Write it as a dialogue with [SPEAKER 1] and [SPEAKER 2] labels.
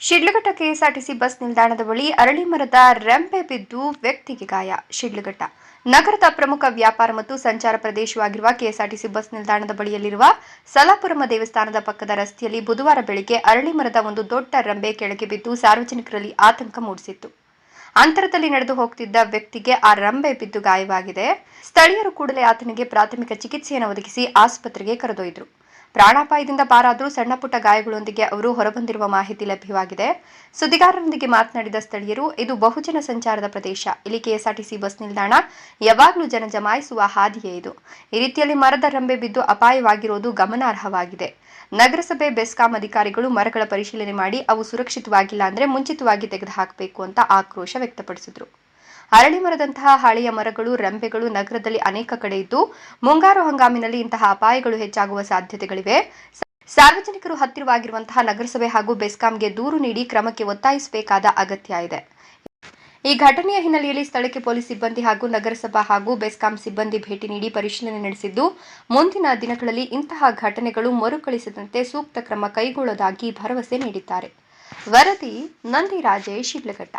[SPEAKER 1] Sidlaghatta KSRTC bus ನಿಲ್ದಾಣದ ಬಳಿ ಅರಳಿ ಮರದ ರೆಂಪೆ ಬಿದ್ದು ವ್ಯಕ್ತಿಗೆ ಗಾಯ. ಶಿಡ್ಲಘಟ್ಟ ನಗರದ ಪ್ರಮುಖ ವ್ಯಾಪಾರ ಮತ್ತು ಸಂಚಾರ ಪ್ರದೇಶವಾಗಿರುವ ಕೆಎಸ್ಆರ್ಟಿಸಿ ಬಸ್ ನಿಲ್ದಾಣದ ಬಳಿಯಲ್ಲಿರುವ ಸಲಾಪುರಮ ದೇವಸ್ಥಾನದ ಪಕ್ಕದ ರಸ್ತೆಯಲ್ಲಿ ಬುಧವಾರ ಬೆಳಗ್ಗೆ ಅರಳಿ ಮರದ ಒಂದು ದೊಡ್ಡ ರೆಂಬೆ ಕೆಳಗೆ ಬಿದ್ದು ಸಾರ್ವಜನಿಕರಲ್ಲಿ ಆತಂಕ ಮೂಡಿಸಿತ್ತು. ಅಂತರದಲ್ಲಿ ನಡೆದು ಹೋಗ್ತಿದ್ದ ವ್ಯಕ್ತಿಗೆ ಆ ರಂಬೆ ಬಿದ್ದು ಗಾಯವಾಗಿದೆ. ಸ್ಥಳೀಯರು ಕೂಡಲೇ ಆತನಿಗೆ ಪ್ರಾಥಮಿಕ ಚಿಕಿತ್ಸೆಯನ್ನು ಒದಗಿಸಿ ಆಸ್ಪತ್ರೆಗೆ ಕರೆದೊಯ್ದರು. ಪ್ರಾಣಾಪಾಯದಿಂದ ಪಾರಾದರೂ ಸಣ್ಣ ಪುಟ್ಟ ಗಾಯಗಳೊಂದಿಗೆ ಅವರು ಹೊರಬಂದಿರುವ ಮಾಹಿತಿ ಲಭ್ಯವಾಗಿದೆ. ಸುದ್ದಿಗಾರರೊಂದಿಗೆ ಮಾತನಾಡಿದ ಸ್ಥಳೀಯರು, ಇದು ಬಹುಜನ ಸಂಚಾರದ ಪ್ರದೇಶ. ಇಲ್ಲಿ ಕೆಎಸ್ಆರ್ಟಿಸಿ ಬಸ್ ನಿಲ್ದಾಣ ಯಾವಾಗಲೂ ಜನ ಜಮಾಯಿಸುವ ಹಾದಿಯೇ ಇದು. ಈ ರೀತಿಯಲ್ಲಿ ಮರದ ರಂಬೆ ಬಿದ್ದು ಅಪಾಯವಾಗಿರೋದು ಗಮನಾರ್ಹವಾಗಿದೆ. ನಗರಸಭೆ ಬೆಸ್ಕಾಂ ಅಧಿಕಾರಿಗಳು ಮರಗಳ ಪರಿಶೀಲನೆ ಮಾಡಿ ಅವು ಸುರಕ್ಷಿತವಾಗಿಲ್ಲ ಅಂದ್ರೆ ಮುಂಚಿತವಾಗಿ ತೆಗೆದುಹಾಕಬೇಕು ಅಂತ ಆಕ್ರೋಶ ವ್ಯಕ್ತಪಡಿಸಿದರು. ಅರಳಿ ಮರದಂತಹ ಹಳೆಯ ಮರಗಳು, ರೆಂಬೆಗಳು ನಗರದಲ್ಲಿ ಅನೇಕ ಕಡೆ ಇದ್ದು, ಮುಂಗಾರು ಹಂಗಾಮಿನಲ್ಲಿ ಇಂತಹ ಅಪಾಯಗಳು ಹೆಚ್ಚಾಗುವ ಸಾಧ್ಯತೆಗಳಿವೆ. ಸಾರ್ವಜನಿಕರು ಹತ್ತಿರವಾಗಿರುವಂತಹ ನಗರಸಭೆ ಹಾಗೂ ಬೆಸ್ಕಾಂಗೆ ದೂರು ನೀಡಿ ಕ್ರಮಕ್ಕೆ ಒತ್ತಾಯಿಸಬೇಕಾದ ಅಗತ್ಯ ಇದೆ. ಈ ಘಟನೆಯ ಹಿನ್ನೆಲೆಯಲ್ಲಿ ಸ್ಥಳಕ್ಕೆ ಪೊಲೀಸ್ ಸಿಬ್ಬಂದಿ ಹಾಗೂ ನಗರಸಭಾ ಹಾಗೂ ಬೆಸ್ಕಾಂ ಸಿಬ್ಬಂದಿ ಭೇಟಿ ನೀಡಿ ಪರಿಶೀಲನೆ ನಡೆಸಿದ್ದು, ಮುಂದಿನ ದಿನಗಳಲ್ಲಿ ಇಂತಹ ಘಟನೆಗಳು ಮರುಕಳಿಸದಂತೆ ಸೂಕ್ತ ಕ್ರಮ ಕೈಗೊಳ್ಳುವುದಾಗಿ ಭರವಸೆ ನೀಡಿದ್ದಾರೆ. ವರದಿ ನಂದಿ ರಾಜೇಶ್ ಶಿಡ್ಲಘಟ್ಟ.